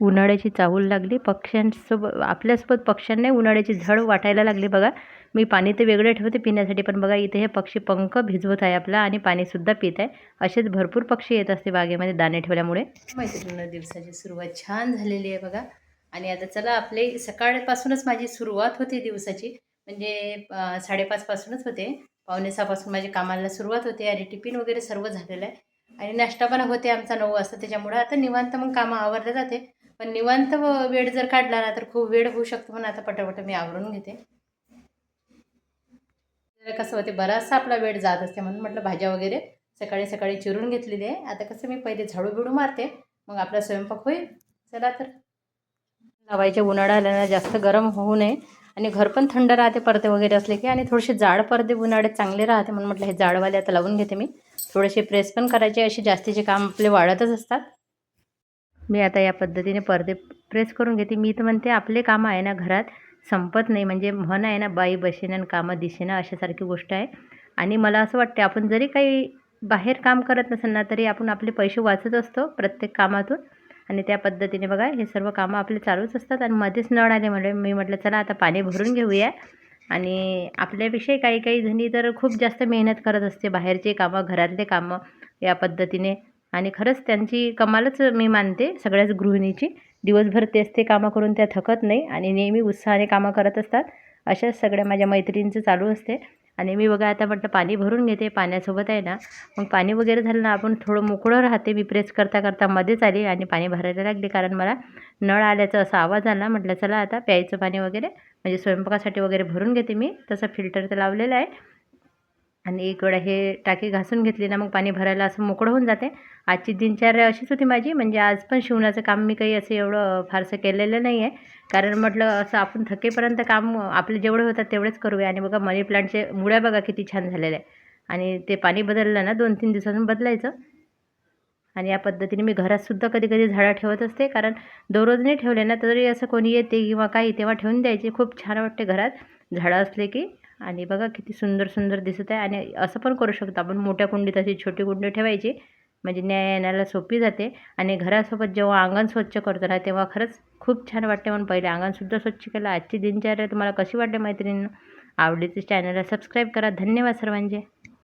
उन्हाळ्याची चाहूल लागली. पक्ष्यांसोबत आपल्यासोबत पक्ष्यांना उन्हाळ्याची झड वाटायला लागली बघा. मी पाणी तर वेगळं ठेवते पिण्यासाठी पण बघा इथे हे पक्षी पंख भिजवत आहे आपला आणि पाणीसुद्धा पित आहे. असेच भरपूर पक्षी येत असते बागेमध्ये दाणे ठेवल्यामुळे. मैत्रिणी दिवसाची सुरुवात छान झालेली आहे बघा. आणि आता चला आपले सकाळपासूनच माझी सुरुवात होती दिवसाची. म्हणजे साडेपाचपासूनच होते. पावणे सहापासून माझ्या कामाला सुरुवात होते. आणि टिफिन वगैरे सर्व झालेलं आहे. आणि नाश्ता पण होते आमचा नऊ वाजता. त्याच्यामुळं आता निवांत मग कामं आवरलं जाते. पण निवांत व- वेळ जर काढला ना तर खूप वेळ होऊ शकतो म्हणून आता पटापट मी आवरून घेते. जरा कसं होते बराचसा आपला वेळ जात असते म्हणून म्हटलं भाज्या वगैरे सकाळी सकाळी चिरून घेतलेली आहे. आता कसं मी पहिले झाडू बिडू मारते मग आपला स्वयंपाक होईल. चला तर. लावायच्या उन्हाळा आल्यानं जास्त गरम होऊ नये. आणि घर पण थंड राहते पडदे वगैरे असले की आणि थोडेसे जाड पडदे उन्हाळ्यात चांगले राहते म्हणून म्हटलं हे जाडवाले आता लावून घेते मी. थोडेसे प्रेस पण करायचे असे जास्तीचे काम आपले वाढतच असतात. मी आता या पद्धतीने पडदे प्रेस करून घेते. मी तर म्हणते आपले कामं आहे ना घरात संपत नाही. म्हणजे म्हण आहे ना बाई बसेन आणि कामं दिसेना अशासारखी गोष्ट आहे. आणि मला असं वाटते आपण जरी काही बाहेर काम करत नसेल ना तरी आपण आपले पैसे वाचत असतो प्रत्येक कामातून. आणि त्या पद्धतीने बघा हे सर्व कामं आपले चालूच असतात आणि मध्येच नळ आले म्हणजे मी म्हटलं चला आता पाणी भरून घेऊया. आणि आपल्यापेक्षाही काही काही जणी तर खूप जास्त मेहनत करत असते बाहेरचे कामं घरातले कामं या पद्धतीने. आणि खरंच त्यांची कमालच मी मानते सगळ्याच गृहिणीची. दिवसभर तेच ते कामं करून त्या थकत नाही आणि नेहमी उत्साहाने कामं करत असतात. अशाच सगळ्या माझ्या मैत्रिणींचं चालू असते. आणि मी बघा आता म्हटलं पाणी भरून घेते पाण्यासोबत आहे ना. मग पाणी वगैरे झालं ना आपण थोडं मोकळं राहते. मी प्रेस करता करता मध्येच आली आणि पाणी भरायला लागले कारण मला नळ आल्याचा असा आवाज आला. म्हटलं चला आता प्यायचं पाणी वगैरे म्हणजे स्वयंपाकासाठी वगैरे भरून घेते मी. तसं फिल्टर तर लावलेलं आहे. आणि एक वेळा हे टाकी घासून घेतली ना मग पाणी भरायला असं मोकळं होऊन जाते. आजची दिनचर्या अशीच होती माझी म्हणजे आज पण शिवणाचं काम मी काही असं एवढं फारसं केलेलं नाही आहे कारण म्हटलं असं आपण थकेपर्यंत काम आपले जेवढे होतात तेवढेच करूया. आणि बघा मनी प्लांटचे मुळ्या बघा किती छान झालेल्या आहे आणि ते पाणी बदललं ना दोन तीन दिवसातून बदलायचं. आणि या पद्धतीने मी घरातसुद्धा कधी कधी झाडं ठेवत असते. कारण दररोज नाही ठेवले ना तरी असं कोणी येते किंवा काही तेव्हा ठेवून द्यायचे. खूप छान वाटते घरात. झाडं असले की आणि बघा किती सुंदर सुंदर दिसत आहे. आणि असं पण करू शकतो. आपण मोठ्या कुंडीत अशी छोटी कुंडी ठेवायची. म्हणजे न्याय येण्याला सोपी जाते. आणि घरासोबत जेव्हा अंगण स्वच्छ करतो ना तेव्हा खरंच खूप छान वाटते म्हणून पहिले अंगणसुद्धा स्वच्छ केलं. आजची दिनचर्या तुम्हाला कशी वाटते मैत्रिणींना? आवडीचे चॅनलला सबस्क्राईब करा. धन्यवाद सर्वांचे.